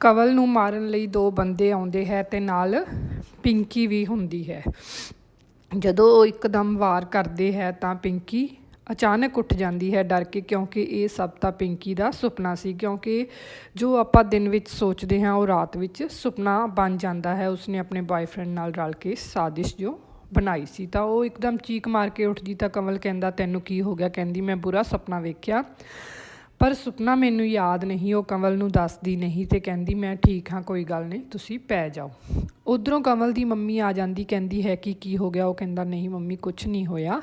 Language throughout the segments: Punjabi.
ਕਵਲ ਨੂੰ ਮਾਰਨ ਲਈ ਦੋ ਬੰਦੇ ਆਉਂਦੇ ਹੈ ਅਤੇ ਨਾਲ ਪਿੰਕੀ ਵੀ ਹੁੰਦੀ ਹੈ। ਜਦੋਂ ਉਹ ਇੱਕਦਮ ਵਾਰ ਕਰਦੇ ਹੈ ਤਾਂ ਪਿੰਕੀ ਅਚਾਨਕ ਉੱਠ ਜਾਂਦੀ ਹੈ ਡਰ ਕੇ ਕਿਉਂਕਿ ਇਹ ਸਭ ਤਾਂ ਪਿੰਕੀ ਦਾ ਸੁਪਨਾ ਸੀ ਕਿਉਂਕਿ ਜੋ ਆਪਾਂ ਦਿਨ ਵਿੱਚ ਸੋਚਦੇ ਹਾਂ ਉਹ ਰਾਤ ਵਿੱਚ ਸੁਪਨਾ ਬਣ ਜਾਂਦਾ ਹੈ, ਉਸਨੇ ਆਪਣੇ ਬॉयਫ੍ਰੈਂਡ ਨਾਲ ਰਲ ਕੇ ਸਾਜ਼ਿਸ਼ ਜੋ ਬਣਾਈ ਸੀ। ਤਾਂ ਉਹ ਇੱਕਦਮ ਚੀਕ ਮਾਰ ਕੇ ਉੱਠਦੀ ਤਾਂ ਕਮਲ ਕਹਿੰਦਾ, ਤੈਨੂੰ ਕੀ ਹੋ ਗਿਆ? ਕਹਿੰਦੀ, ਮੈਂ ਬੁਰਾ ਸੁਪਨਾ ਵੇਖਿਆ। ਪਰ ਸੁਪਨਾ ਮੈਨੂੰ ਯਾਦ ਨਹੀਂ, ਉਹ ਕੰਵਲ ਨੂੰ ਦੱਸਦੀ ਨਹੀਂ ਤੇ ਕਹਿੰਦੀ, ਮੈਂ ਠੀਕ ਹਾਂ, ਕੋਈ ਗੱਲ ਨਹੀਂ, ਤੁਸੀਂ ਪੈ ਜਾਓ। ਉਧਰੋਂ ਕੰਵਲ ਦੀ ਮੰਮੀ ਆ ਜਾਂਦੀ, ਕਹਿੰਦੀ ਹੈ ਕਿ ਕੀ ਹੋ ਗਿਆ, ਉਹ ਕਹਿੰਦਾ, ਨਹੀਂ ਮੰਮੀ ਕੁਝ ਨਹੀਂ ਹੋਇਆ।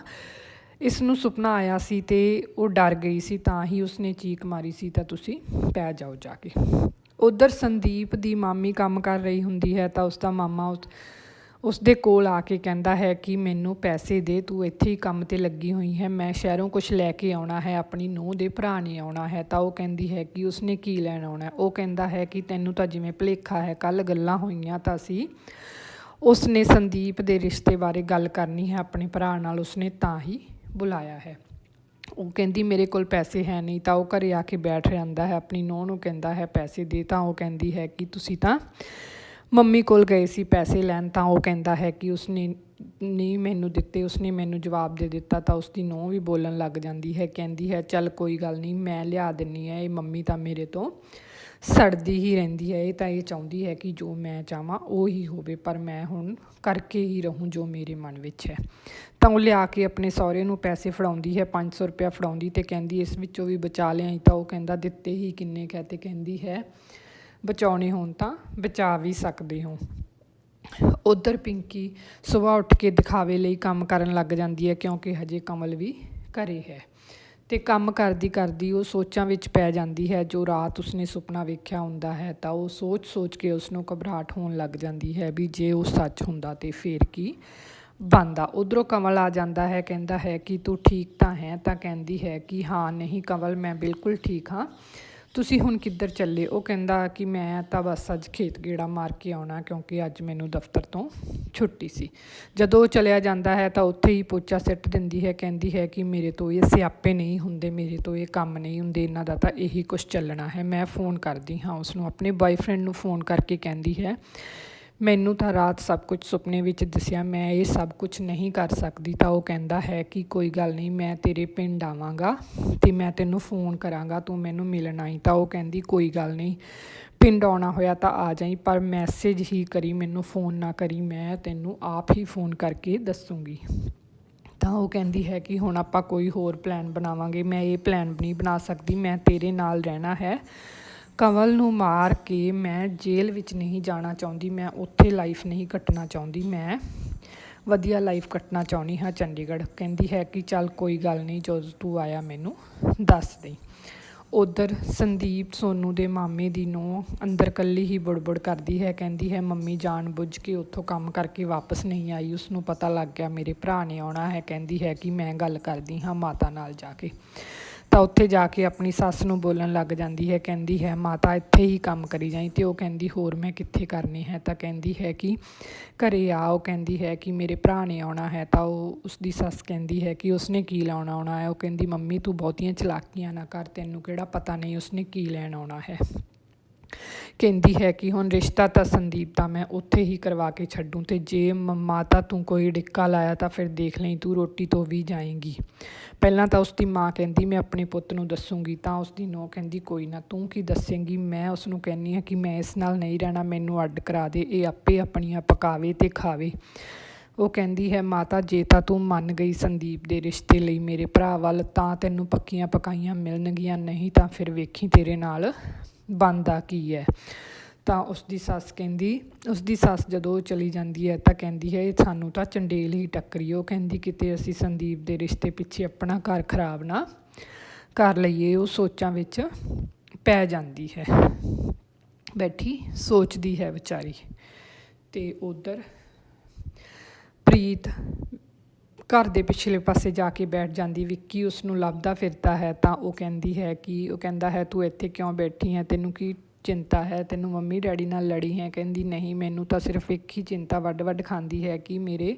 ਇਸ ਨੂੰ ਸੁਪਨਾ ਆਇਆ ਸੀ ਤੇ ਉਹ ਡਰ ਗਈ ਸੀ, ਤਾਂ ਹੀ ਉਸਨੇ ਚੀਕ ਮਾਰੀ ਸੀ, ਤਾਂ ਤੁਸੀਂ ਪੈ ਜਾਓ ਜਾ ਕੇ। ਉਧਰ ਸੰਦੀਪ ਦੀ ਮਾਮੀ ਕੰਮ ਕਰ ਰਹੀ ਹੁੰਦੀ ਹੈ, ਤਾਂ ਉਸ ਦਾ ਮਾਮਾ ਉਸ ਉਸਦੇ ਕੋਲ ਆ ਕੇ ਕਹਿੰਦਾ ਹੈ ਕਿ ਮੈਨੂੰ ਪੈਸੇ ਦੇ, ਤੂੰ ਇੱਥੇ ਹੀ ਕੰਮ ਤੇ ਲੱਗੀ ਹੋਈ ਹੈ, ਮੈਂ ਸ਼ਹਿਰੋਂ ਕੁਝ ਲੈ ਕੇ ਆਉਣਾ ਹੈ, ਆਪਣੀ ਨੂੰਹ ਦੇ ਭਰਾ ਨੇ ਆਉਣਾ ਹੈ, ਤਾਂ ਉਹ ਕਹਿੰਦੀ ਹੈ ਕਿ ਉਸਨੇ ਕੀ ਲੈਣ ਆਉਣਾ ਉਹ ਕਹਿੰਦਾ ਹੈ ਕਿ ਤੈਨੂੰ ਤਾਂ ਜਿਵੇਂ ਭੁਲੇਖਾ ਹੈ ਕੱਲ ਗੱਲਾਂ ਹੋਈਆਂ ਤਾਂ ਸੀ। ਉਸਨੇ ਸੰਦੀਪ ਦੇ ਰਿਸ਼ਤੇ ਬਾਰੇ ਗੱਲ ਕਰਨੀ ਹੈ, ਆਪਣੇ ਭਰਾ ਨਾਲ ਉਸਨੇ ਤਾਂ ਹੀ ਬੁਲਾਇਆ ਹੈ। ਉਹ ਕਹਿੰਦੀ, ਮੇਰੇ ਕੋਲ ਪੈਸੇ ਹੈ ਨਹੀਂ, ਤਾਂ ਉਹ ਘਰੇ ਆ ਕੇ ਬੈਠ ਜਾਂਦਾ ਹੈ, ਆਪਣੀ ਨੂੰਹ ਨੂੰ ਕਹਿੰਦਾ ਹੈ, ਪੈਸੇ ਦੇ ਤਾਂ ਉਹ ਕਹਿੰਦੀ ਹੈ ਕਿ ਤੁਸੀਂ ਤਾਂ ਮੰਮੀ ਕੋਲ ਗਏ ਸੀ ਪੈਸੇ ਲੈਣ ਤਾਂ ਉਹ ਕਹਿੰਦਾ ਹੈ ਕਿ ਉਸਨੇ ਨਹੀਂ ਮੈਨੂੰ ਦਿੱਤੇ, ਉਸਨੇ ਮੈਨੂੰ ਜਵਾਬ ਦੇ ਦਿੱਤਾ ਤਾਂ ਉਸਦੀ ਨੂੰਹ ਵੀ ਬੋਲਣ ਲੱਗ ਜਾਂਦੀ ਹੈ, ਕਹਿੰਦੀ ਹੈ, ਚੱਲ ਕੋਈ ਗੱਲ ਨਹੀਂ, ਮੈਂ ਲਿਆ ਦਿੰਨੀ ਹੈ ਇਹ ਮੰਮੀ ਤਾਂ ਮੇਰੇ ਤੋਂ ਸੜਦੀ ਹੀ ਰਹਿੰਦੀ ਹੈ, ਇਹ ਤਾਂ ਇਹ ਚਾਹੁੰਦੀ ਹੈ ਕਿ ਜੋ ਮੈਂ ਚਾਹਾਂ ਉਹ ਹੀ ਹੋਵੇ, ਪਰ ਮੈਂ ਹੁਣ ਕਰਕੇ ਹੀ ਰਹੂੰ ਜੋ ਮੇਰੇ ਮਨ ਵਿੱਚ ਹੈ। ਤਾਂ ਉਹ ਲਿਆ ਕੇ ਆਪਣੇ ਸਹੁਰੇ ਨੂੰ ਪੈਸੇ ਫੜਾਉਂਦੀ ਹੈ 500 ਰੁਪਇਆ ਫੜਾਉਂਦੀ ਤੇ ਕਹਿੰਦੀ, ਇਸ ਵਿੱਚੋਂ ਵੀ ਬਚਾ ਲਿਆਈ। ਤਾਂ ਉਹ ਕਹਿੰਦਾ, ਦਿੱਤੇ ਹੀ ਕਿੰਨੇ? ਕਹਿ ਤੇ ਕਹਿੰਦੀ ਹੈ ਬਚਾਉਣੇ ਹੋਣ ਤਾਂ ਬਚਾ ਵੀ ਸਕਦੇ ਹੋ। ਉਧਰ ਪਿੰਕੀ ਸਵੇਰ ਉੱਠ ਕੇ ਦਿਖਾਵੇ ਲਈ ਕੰਮ ਕਰਨ ਲੱਗ ਜਾਂਦੀ ਹੈ ਕਿਉਂਕਿ ਹਜੇ ਕਮਲ ਵੀ ਘਰੇ ਹੈ। ਤੇ ਕੰਮ ਕਰਦੀ ਕਰਦੀ ਉਹ ਸੋਚਾਂ ਵਿੱਚ ਪੈ ਜਾਂਦੀ ਹੈ, ਜੋ ਰਾਤ ਉਸਨੇ ਸੁਪਨਾ ਵੇਖਿਆ ਹੁੰਦਾ ਹੈ ਤਾਂ ਉਹ ਸੋਚ-ਸੋਚ ਕੇ ਉਸ ਨੂੰ ਘਬਰਾਹਟ ਹੋਣ ਲੱਗ ਜਾਂਦੀ ਹੈ ਵੀ ਜੇ ਉਹ ਸੱਚ ਹੁੰਦਾ ਤੇ ਫੇਰ ਕੀ ਬੰਦਾ ਉਧਰੋਂ ਕਮਲ ਆ ਜਾਂਦਾ ਹੈ, ਕਹਿੰਦਾ ਹੈ ਕਿ ਤੂੰ ਠੀਕ ਤਾਂ ਹੈ ਤਾਂ ਕਹਿੰਦੀ ਹੈ ਕਿ ਹਾਂ, ਨਹੀਂ ਕਮਲ, ਮੈਂ ਬਿਲਕੁਲ ਠੀਕ ਹਾਂ। ਤੁਸੀਂ ਹੁਣ ਕਿੱਧਰ ਚੱਲੇ? ਉਹ ਕਹਿੰਦਾ ਕਿ ਮੈਂ ਤਾਂ ਬਸ ਅੱਜ ਖੇਤ ਗੇੜਾ ਮਾਰ ਕੇ ਆਉਣਾ ਕਿਉਂਕਿ ਅੱਜ ਮੈਨੂੰ ਦਫ਼ਤਰ ਤੋਂ ਛੁੱਟੀ ਸੀ। ਜਦੋਂ ਉਹ ਚਲਿਆ ਜਾਂਦਾ ਹੈ ਤਾਂ ਉੱਥੇ ਹੀ ਪੋਚਾ ਸਿੱਟ ਦਿੰਦੀ ਹੈ, ਕਹਿੰਦੀ ਹੈ ਕਿ ਮੇਰੇ ਤੋਂ ਇਹ ਸਿਆਪੇ ਨਹੀਂ ਹੁੰਦੇ, ਮੇਰੇ ਤੋਂ ਇਹ ਕੰਮ ਨਹੀਂ ਹੁੰਦੇ, ਇਹਨਾਂ ਦਾ ਤਾਂ ਇਹੀ ਕੁਝ ਚੱਲਣਾ ਹੈ। ਮੈਂ ਫੋਨ ਕਰਦੀ ਹਾਂ ਉਸ ਨੂੰ ਆਪਣੇ ਬॉयਫ੍ਰੈਂਡ ਨੂੰ ਫੋਨ ਕਰਕੇ ਕਹਿੰਦੀ ਹੈ ਮੈਨੂੰ ਤਾਂ ਰਾਤ ਸਭ ਕੁਝ ਸੁਪਨੇ ਵਿੱਚ ਦਿਸਿਆ, ਮੈਂ ਇਹ ਸਭ ਕੁਝ ਨਹੀਂ ਕਰ ਸਕਦੀ, ਤਾਂ ਉਹ ਕਹਿੰਦਾ ਹੈ ਕਿ ਕੋਈ ਗੱਲ ਨਹੀਂ, ਮੈਂ ਤੇਰੇ ਪਿੰਡ ਆਵਾਂਗਾ ਅਤੇ ਮੈਂ ਤੈਨੂੰ ਫੋਨ ਕਰਾਂਗਾ, ਤੂੰ ਮੈਨੂੰ ਮਿਲਣ ਆਈ। ਤਾਂ ਉਹ ਕਹਿੰਦੀ, ਕੋਈ ਗੱਲ ਨਹੀਂ, ਪਿੰਡ ਆਉਣਾ ਹੋਇਆ ਤਾਂ ਆ ਜਾਈ, ਪਰ ਮੈਸੇਜ ਹੀ ਕਰੀ, ਮੈਨੂੰ ਫੋਨ ਨਾ ਕਰੀ, ਮੈਂ ਤੈਨੂੰ ਆਪ ਹੀ ਫੋਨ ਕਰਕੇ ਦੱਸੂਗੀ। ਤਾਂ ਉਹ ਕਹਿੰਦੀ ਹੈ ਕਿ ਹੁਣ ਆਪਾਂ ਕੋਈ ਹੋਰ ਪਲਾਨ ਬਣਾਵਾਂਗੇ, ਮੈਂ ਇਹ ਪਲਾਨ ਨਹੀਂ ਬਣਾ ਸਕਦੀ, ਮੈਂ ਤੇਰੇ ਨਾਲ ਰਹਿਣਾ ਹੈ। ਕੰਵਲ ਨੂੰ ਮਾਰ ਕੇ ਮੈਂ ਜੇਲ੍ਹ ਵਿੱਚ ਨਹੀਂ ਜਾਣਾ ਚਾਹੁੰਦੀ, ਮੈਂ ਉੱਥੇ ਲਾਈਫ ਨਹੀਂ ਕੱਟਣਾ ਚਾਹੁੰਦੀ, ਮੈਂ ਵਧੀਆ ਲਾਈਫ ਕੱਟਣਾ ਚਾਹੁੰਦੀ ਹਾਂ ਚੰਡੀਗੜ੍ਹ। ਕਹਿੰਦੀ ਹੈ ਕਿ ਚੱਲ ਕੋਈ ਗੱਲ ਨਹੀਂ ਜਦੋਂ ਤੂੰ ਆਇਆ ਮੈਨੂੰ ਦੱਸ ਦੇ। ਉਧਰ ਸੰਦੀਪ ਸੋਨੂ ਦੇ ਮਾਮੇ ਦੀ ਨੂੰ ਅੰਦਰ ਕੱਲੀ ਹੀ ਬੁੜਬੁੜ ਕਰਦੀ ਹੈ, ਕਹਿੰਦੀ ਹੈ, ਮੰਮੀ ਜਾਣ ਬੁੱਝ ਕੇ ਉੱਥੋਂ ਕੰਮ ਕਰਕੇ ਵਾਪਸ ਨਹੀਂ ਆਈ ਉਸ ਨੂੰ ਪਤਾ ਲੱਗ ਗਿਆ ਮੇਰੇ ਭਰਾ ਨੇ ਆਉਣਾ ਹੈ। ਕਹਿੰਦੀ ਹੈ ਕਿ ਮੈਂ ਗੱਲ ਕਰਦੀ ਹਾਂ ਮਾਤਾ ਨਾਲ ਜਾ ਕੇ। ਤਾਂ ਉੱਥੇ ਜਾ ਕੇ ਆਪਣੀ ਸੱਸ ਨੂੰ ਬੋਲਣ ਲੱਗ ਜਾਂਦੀ ਹੈ, ਕਹਿੰਦੀ ਹੈ, ਮਾਤਾ, ਇੱਥੇ ਹੀ ਕੰਮ ਕਰੀ ਜਾਈ। ਅਤੇ ਉਹ ਕਹਿੰਦੀ, ਹੋਰ ਮੈਂ ਕਿੱਥੇ ਕਰਨੀ ਹੈ? ਤਾਂ ਕਹਿੰਦੀ ਹੈ ਕਿ ਘਰੇ ਆ, ਉਹ ਕਹਿੰਦੀ ਹੈ ਕਿ ਮੇਰੇ ਭਰਾ ਨੇ ਆਉਣਾ ਹੈ, ਤਾਂ ਉਹ ਉਸਦੀ ਸੱਸ ਕਹਿੰਦੀ ਹੈ ਕਿ ਉਸਨੇ ਕੀ ਲਾਉਣਾ ਆਉਣਾ ਹੈ? ਉਹ ਕਹਿੰਦੀ, ਮੰਮੀ, ਤੂੰ ਬਹੁਤੀਆਂ ਚਲਾਕੀਆਂ ਨਾ ਕਰ, ਤੈਨੂੰ ਕਿਹੜਾ ਪਤਾ ਨਹੀਂ ਉਸਨੇ ਕੀ ਲੈਣ ਆਉਣਾ ਹੈ? ਕਹਿੰਦੀ ਹੈ ਕਿ ਹੁਣ ਰਿਸ਼ਤਾ ਤਾਂ ਸੰਦੀਪ ਦਾ ਮੈਂ ਉੱਥੇ ਹੀ ਕਰਵਾ ਕੇ ਛੱਡੂੰ ਤੇ ਜੇ ਮਾਤਾ ਤੂੰ ਕੋਈ ਡਿੱਕਾ ਲਾਇਆ ਤਾਂ ਫਿਰ ਦੇਖ ਲਈ ਤੂੰ ਰੋਟੀ ਤੋਂ ਵੀ ਜਾਏਂਗੀ। ਪਹਿਲਾਂ ਤਾਂ ਉਸਦੀ ਮਾਂ ਕਹਿੰਦੀ, ਮੈਂ ਆਪਣੇ ਪੁੱਤ ਨੂੰ ਦੱਸੂਗੀ। ਤਾਂ ਉਸਦੀ ਨੂੰਹ ਕਹਿੰਦੀ, ਕੋਈ ਨਾ, ਤੂੰ ਕੀ ਦੱਸੇਂਗੀ? ਮੈਂ ਉਸ ਨੂੰ ਕਹਿੰਨੀ ਆ ਕਿ ਮੈਂ ਇਸ ਨਾਲ ਨਹੀਂ ਰਹਿਣਾ, ਮੈਨੂੰ ਅੱਡ ਕਰਾ ਦੇ, ਇਹ ਆਪੇ ਆਪਣੀਆਂ ਪਕਾਵੇ ਤੇ ਖਾਵੇ। ਉਹ ਕਹਿੰਦੀ ਹੈ, ਮਾਤਾ, ਜੇ ਤਾਂ ਤੂੰ ਮੰਨ ਗਈ ਸੰਦੀਪ ਦੇ ਰਿਸ਼ਤੇ ਲਈ ਮੇਰੇ ਭਰਾ ਵੱਲ, ਤਾਂ ਤੈਨੂੰ ਪੱਕੀਆਂ ਪਕਾਈਆਂ ਮਿਲਣਗੀਆਂ, ਨਹੀਂ ਤਾਂ ਫਿਰ ਵੇਖੀ ਤੇਰੇ ਨਾਲ ਬਣਦਾ ਕੀ ਹੈ? ਤਾਂ ਉਸ ਦੀ ਸੱਸ ਕਹਿੰਦੀ ਉਸ ਦੀ ਸੱਸ ਜਦੋਂ ਚਲੀ ਜਾਂਦੀ ਹੈ ਤਾਂ ਕਹਿੰਦੀ ਹੈ, ਸਾਨੂੰ ਤਾਂ ਚੰਡੇਲ ਹੀ ਟੱਕਰੀ ਉਹ। ਕਹਿੰਦੀ, ਕਿਤੇ ਅਸੀਂ ਸੰਦੀਪ ਦੇ ਰਿਸ਼ਤੇ ਪਿੱਛੇ ਆਪਣਾ ਘਰ ਖਰਾਬ ਨਾ ਕਰ ਲਈਏ, ਉਹ ਸੋਚਾਂ ਵਿੱਚ ਪੈ ਜਾਂਦੀ ਹੈ। ਬੈਠੀ, ਸੋਚਦੀ ਹੈ ਵਿਚਾਰੀ। ਤੇ ਉਧਰ ਪ੍ਰੀਤ ਘਰ ਦੇ ਪਿਛਲੇ ਪਾਸੇ ਜਾ ਕੇ ਬੈਠ ਜਾਂਦੀ, ਵਿੱਕੀ ਉਸ ਨੂੰ ਲੱਭਦਾ ਫਿਰਦਾ ਹੈ, ਤਾਂ ਉਹ ਕਹਿੰਦੀ ਹੈ ਕਿ, ਉਹ ਕਹਿੰਦਾ ਹੈ, ਤੂੰ ਇੱਥੇ ਕਿਉਂ ਬੈਠੀ ਹੈ? ਤੈਨੂੰ ਕੀ ਚਿੰਤਾ ਹੈ? ਤੈਨੂੰ ਮੰਮੀ ਡੈਡੀ ਨਾਲ ਲੜੀ ਹੈ? ਕਹਿੰਦੀ, ਨਹੀਂ, ਮੈਨੂੰ ਤਾਂ ਸਿਰਫ ਇੱਕ ਹੀ ਚਿੰਤਾ ਵੱਡ ਵੱਡ ਖਾਂਦੀ ਹੈ ਕਿ ਮੇਰੇ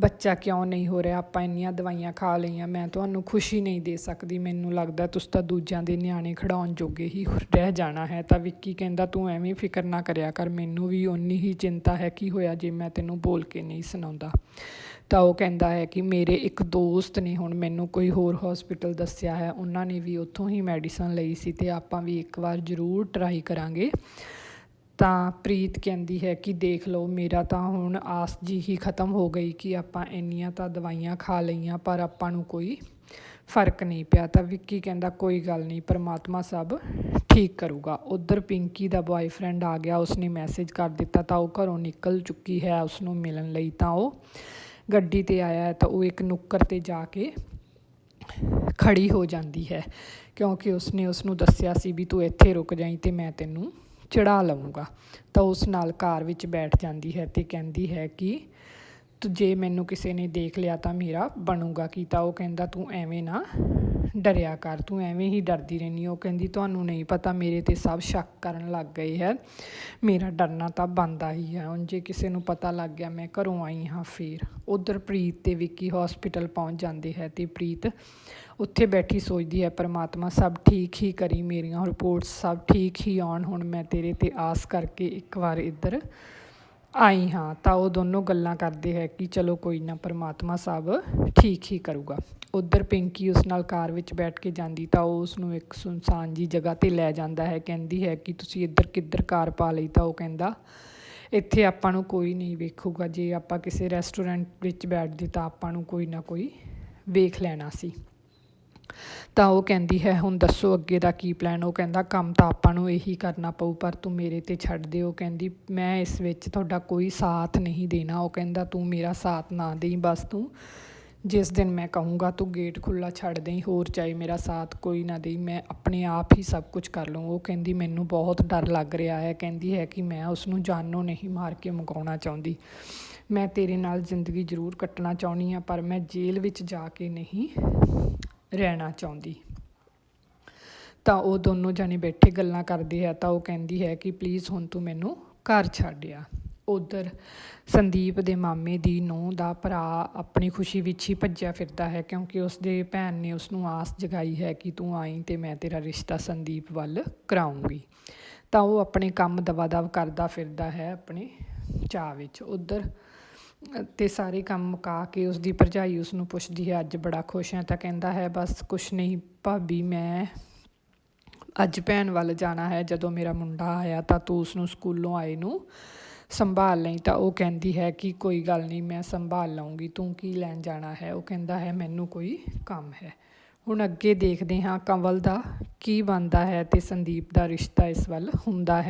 ਬੱਚਾ ਕਿਉਂ ਨਹੀਂ ਹੋ ਰਿਹਾ? ਆਪਾਂ ਇੰਨੀਆਂ ਦਵਾਈਆਂ ਖਾ ਲਈਆਂ, ਮੈਂ ਤੁਹਾਨੂੰ ਖੁਸ਼ੀ ਨਹੀਂ ਦੇ ਸਕਦੀ। ਮੈਨੂੰ ਲੱਗਦਾ ਤੁਸੀਂ ਤਾਂ ਦੂਜਿਆਂ ਦੇ ਨਿਆਣੇ ਖਿਡਾਉਣ ਜੋਗੇ ਹੀ, ਰਹਿ ਜਾਣਾ ਹੈ। ਤਾਂ ਵਿੱਕੀ ਕਹਿੰਦਾ, ਤੂੰ ਐਵੇਂ ਫਿਕਰ ਨਾ ਕਰਿਆ ਕਰ, ਮੈਨੂੰ ਵੀ ਓਨੀ ਹੀ ਚਿੰਤਾ ਹੈ, ਕੀ ਹੋਇਆ ਜੇ ਮੈਂ ਤੈਨੂੰ ਬੋਲ ਕੇ ਨਹੀਂ ਸੁਣਾਉਂਦਾ? ਤਾਂ ਉਹ ਕਹਿੰਦਾ ਹੈ ਕਿ ਮੇਰੇ ਇੱਕ ਦੋਸਤ ਨੇ ਹੁਣ ਮੈਨੂੰ ਕੋਈ ਹੋਰ ਹੋਸਪਿਟਲ ਦੱਸਿਆ ਹੈ। ਉਹਨਾਂ ਨੇ ਵੀ ਉੱਥੋਂ ਹੀ ਮੈਡੀਸਨ ਲਈ ਸੀ ਅਤੇ ਆਪਾਂ ਵੀ ਇੱਕ ਵਾਰ ਜ਼ਰੂਰ ਟਰਾਈ ਕਰਾਂਗੇ। ਤਾਂ ਪ੍ਰੀਤ ਕਹਿੰਦੀ ਹੈ ਕਿ ਦੇਖ ਲਓ, ਮੇਰਾ ਤਾਂ ਹੁਣ ਆਸ ਜੀ ਹੀ ਖਤਮ ਹੋ ਗਈ ਕਿ ਆਪਾਂ ਇੰਨੀਆਂ ਤਾਂ ਦਵਾਈਆਂ ਖਾ ਲਈਆਂ, ਪਰ ਆਪਾਂ ਨੂੰ ਕੋਈ ਫ਼ਰਕ ਨਹੀਂ ਪਿਆ। ਤਾਂ ਵਿੱਕੀ ਕਹਿੰਦਾ, ਕੋਈ ਗੱਲ ਨਹੀਂ, ਪਰਮਾਤਮਾ ਸਭ ਠੀਕ ਕਰੂਗਾ। ਉਧਰ ਪਿੰਕੀ ਦਾ ਬॉयਫ੍ਰੈਂਡ ਆ ਗਿਆ, ਉਸਨੇ ਮੈਸੇਜ ਕਰ ਦਿੱਤਾ, ਤਾਂ ਉਹ ਘਰੋਂ ਨਿਕਲ ਚੁੱਕੀ ਹੈ ਉਸ ਨੂੰ ਮਿਲਣ ਲਈ। ਤਾਂ ਉਹ ਗੱਡੀ ਤੇ ਆਇਆ ਹੈ ਤਾਂ ਉਹ ਇੱਕ ਨੁੱਕਰ ਤੇ ਜਾ ਕੇ ਖੜੀ ਹੋ ਜਾਂਦੀ ਹੈ, ਕਿਉਂਕਿ ਉਸਨੇ ਉਸ ਨੂੰ ਦੱਸਿਆ ਸੀ ਵੀ ਤੂੰ ਇੱਥੇ ਰੁਕ ਜਾਈਂ ਤੇ ਮੈਂ ਤੈਨੂੰ ਚੜਾ ਲਵਾਂਗਾ। ਤਾਂ ਉਸ ਨਾਲ ਕਾਰ ਵਿੱਚ ਬੈਠ ਜਾਂਦੀ ਹੈ ਤੇ ਕਹਿੰਦੀ ਹੈ ਕਿ ਤੂੰ ਜੇ ਮੈਨੂੰ ਕਿਸੇ ਨੇ ਦੇਖ ਲਿਆ ਤਾਂ ਮੇਰਾ ਬਣੂਗਾ ਕੀ? ਤਾਂ ਉਹ ਕਹਿੰਦਾ, ਤੂੰ ਐਵੇਂ ਨਾ ਡਰਿਆ ਕਰ, ਤੂੰ ਐਵੇਂ ਹੀ ਡਰਦੀ ਰਹਿੰਦੀ ਉਹ ਕਹਿੰਦੀ, ਤੁਹਾਨੂੰ ਨਹੀਂ ਪਤਾ, ਮੇਰੇ ਤੇ ਸਭ ਸ਼ੱਕ ਕਰਨ ਲੱਗ ਗਏ ਹੈ। ਮੇਰਾ ਡਰਨਾ ਤਾਂ ਬੰਦਾ ਹੀ ਹੈ ਹੁਣ ਜੇ ਕਿਸੇ ਨੂੰ ਪਤਾ ਲੱਗ ਗਿਆ, ਮੈਂ ਘਰੋਂ ਆਈ ਹਾਂ ਫੇਰ। ਉਧਰ ਪ੍ਰੀਤ ਤੇ ਵਿੱਕੀ ਹਸਪੀਟਲ ਪਹੁੰਚ ਜਾਂਦੇ ਹੈ ਤੇ ਪ੍ਰੀਤ ਉੱਥੇ ਬੈਠੀ ਸੋਚਦੀ ਹੈ, ਪਰਮਾਤਮਾ ਸਭ ਠੀਕ ਹੀ ਕਰੀ, ਮੇਰੀਆਂ ਰਿਪੋਰਟਸ ਸਭ ਠੀਕ ਹੀ ਆਉਣ। ਹੁਣ ਮੈਂ ਤੇਰੇ ਤੇ ਆਸ ਕਰਕੇ ਇੱਕ ਵਾਰ ਇੱਧਰ ਆਈ ਹਾਂ, ਤਾਂ ਉਹ ਦੋਨੋਂ ਗੱਲਾਂ ਕਰਦੇ ਹੈ ਕਿ ਚਲੋ ਕੋਈ ਨਾ, ਪਰਮਾਤਮਾ ਸਭ ਠੀਕ ਹੀ ਕਰੂਗਾ। ਉਧਰ ਪਿੰਕੀ ਉਸ ਨਾਲ ਕਾਰ ਵਿੱਚ ਬੈਠ ਕੇ ਜਾਂਦੀ, ਤਾਂ ਉਹ ਉਸ ਨੂੰ ਇੱਕ ਸੁਨਸਾਨ ਜੀ ਜਗ੍ਹਾ ਤੇ ਲੈ ਜਾਂਦਾ ਹੈ। ਕਹਿੰਦੀ ਹੈ ਕਿ ਤੁਸੀਂ ਇੱਧਰ ਕਿੱਧਰ ਕਾਰ ਪਾ ਲਈ, ਤਾਂ ਉਹ ਕਹਿੰਦਾ, ਇੱਥੇ ਆਪਾਂ ਨੂੰ ਕੋਈ ਨਹੀਂ ਵੇਖੂਗਾ। ਜੇ ਆਪਾਂ ਕਿਸੇ ਰੈਸਟੋਰੈਂਟ ਵਿੱਚ ਬੈਠਦੇ, ਤਾਂ ਆਪਾਂ ਨੂੰ ਕੋਈ ਨਾ ਕੋਈ ਵੇਖ ਲੈਣਾ ਸੀ। ਤਾਂ ਉਹ ਕਹਿੰਦੀ ਹੈ, ਹੁਣ ਦੱਸੋ ਅੱਗੇ ਦਾ ਕੀ ਪਲਾਨ ਉਹ ਕਹਿੰਦਾ, ਕੰਮ ਤਾਂ ਆਪਾਂ ਨੂੰ ਇਹੀ ਕਰਨਾ ਪਊ, ਪਰ ਤੂੰ ਮੇਰੇ ਤੇ ਛੱਡ ਦੇ। ਉਹ ਕਹਿੰਦੀ, ਮੈਂ ਇਸ ਵਿੱਚ ਤੁਹਾਡਾ ਕੋਈ ਸਾਥ ਨਹੀਂ ਦੇਣਾ। ਉਹ ਕਹਿੰਦਾ, ਤੂੰ ਮੇਰਾ ਸਾਥ ਨਾ ਦੇਈ, ਬਸ ਤੂੰ ਜਿਸ ਦਿਨ ਮੈਂ ਕਹੂੰਗਾ, ਤੂੰ ਗੇਟ ਖੁੱਲਾ ਛੱਡ ਦੇਈ, ਹੋਰ ਚਾਹੇ ਮੇਰਾ ਸਾਥ ਕੋਈ ਨਾ ਦੇਈ, ਮੈਂ ਆਪਣੇ ਆਪ ਹੀ ਸਭ ਕੁਝ ਕਰ ਲਵਾਂ ਉਹ ਕਹਿੰਦੀ, ਮੈਨੂੰ ਬਹੁਤ ਡਰ ਲੱਗ ਰਿਹਾ ਹੈ। ਕਹਿੰਦੀ ਹੈ ਕਿ ਮੈਂ ਉਸ ਨੂੰ ਜਾਨੋਂ ਨਹੀਂ ਮਾਰ ਕੇ ਮੁਕਾਉਣਾ ਚਾਹੁੰਦੀ। ਮੈਂ ਤੇਰੇ ਨਾਲ ਜ਼ਿੰਦਗੀ ਜ਼ਰੂਰ ਕੱਟਣਾ ਚਾਹੁੰਦੀ ਹਾਂ, ਪਰ ਮੈਂ ਜੇਲ੍ਹ ਵਿੱਚ ਜਾ ਕੇ ਨਹੀਂ ਰਹਿਣਾ ਚਾਹੁੰਦੀ। ਤਾਂ ਉਹ ਦੋਨੋਂ ਜਾਣੇ ਬੈਠੇ ਗੱਲਾਂ ਕਰਦੇ ਆ, ਤਾਂ ਉਹ ਕਹਿੰਦੀ ਹੈ ਕਿ ਪਲੀਜ਼ ਹੁਣ ਤੂੰ ਮੈਨੂੰ ਘਰ ਛੱਡ ਆ। ਉਧਰ ਸੰਦੀਪ ਦੇ ਮਾਮੇ ਦੀ ਨੂੰਹ ਦਾ ਭਰਾ ਆਪਣੀ ਖੁਸ਼ੀ ਵਿੱਚ ਹੀ ਭੱਜਿਆ ਫਿਰਦਾ ਹੈ, ਕਿਉਂਕਿ ਉਸ ਦੇ ਭੈਣ ਨੇ ਉਸ ਨੂੰ ਆਸ ਜਗਾਈ ਹੈ ਕਿ ਤੂੰ ਆਈ ਤੇ ਮੈਂ ਤੇਰਾ ਰਿਸ਼ਤਾ ਸੰਦੀਪ ਵੱਲ ਕਰਾਉਂਗੀ। ਤਾਂ ਉਹ ਆਪਣੇ ਕੰਮ ਦਵਾ-ਦਵ ਕਰਦਾ ਫਿਰਦਾ ਹੈ ਆਪਣੇ ਚਾਹ ਵਿੱਚ। ਉਧਰ ਅਤੇ ਸਾਰੇ ਕੰਮ ਮੁਕਾ ਕੇ ਉਸਦੀ ਭਰਜਾਈ ਉਸਨੂੰ ਪੁੱਛਦੀ ਹੈ, ਅੱਜ ਬੜਾ ਖੁਸ਼ ਹੈ, ਤਾਂ ਕਹਿੰਦਾ ਹੈ, ਬਸ ਕੁਛ ਨਹੀਂ ਭਾਬੀ, ਮੈਂ ਅੱਜ ਭੈਣ ਵੱਲ ਜਾਣਾ ਹੈ। ਜਦੋਂ ਮੇਰਾ ਮੁੰਡਾ ਆਇਆ ਤਾਂ ਤੂੰ ਉਸ ਨੂੰ ਸਕੂਲੋਂ ਆਏ ਨੂੰ ਸੰਭਾਲ ਲਈ। ਤਾਂ ਉਹ ਕਹਿੰਦੀ ਹੈ ਕਿ ਕੋਈ ਗੱਲ ਨਹੀਂ, ਮੈਂ ਸੰਭਾਲ ਲਵਾਂਗੀ ਤੂੰ ਕੀ ਲੈਣ ਜਾਣਾ ਹੈ? ਉਹ ਕਹਿੰਦਾ ਹੈ, ਮੈਨੂੰ ਕੋਈ ਕੰਮ ਹੈ। ਹੁਣ ਅੱਗੇ ਦੇਖਦੇ ਹਾਂ ਕੰਵਲ ਦਾ ਕੀ ਬਣਦਾ ਹੈ ਤੇ ਸੰਦੀਪ ਦਾ ਰਿਸ਼ਤਾ ਇਸ ਵੱਲ ਹੁੰਦਾ ਹੈ।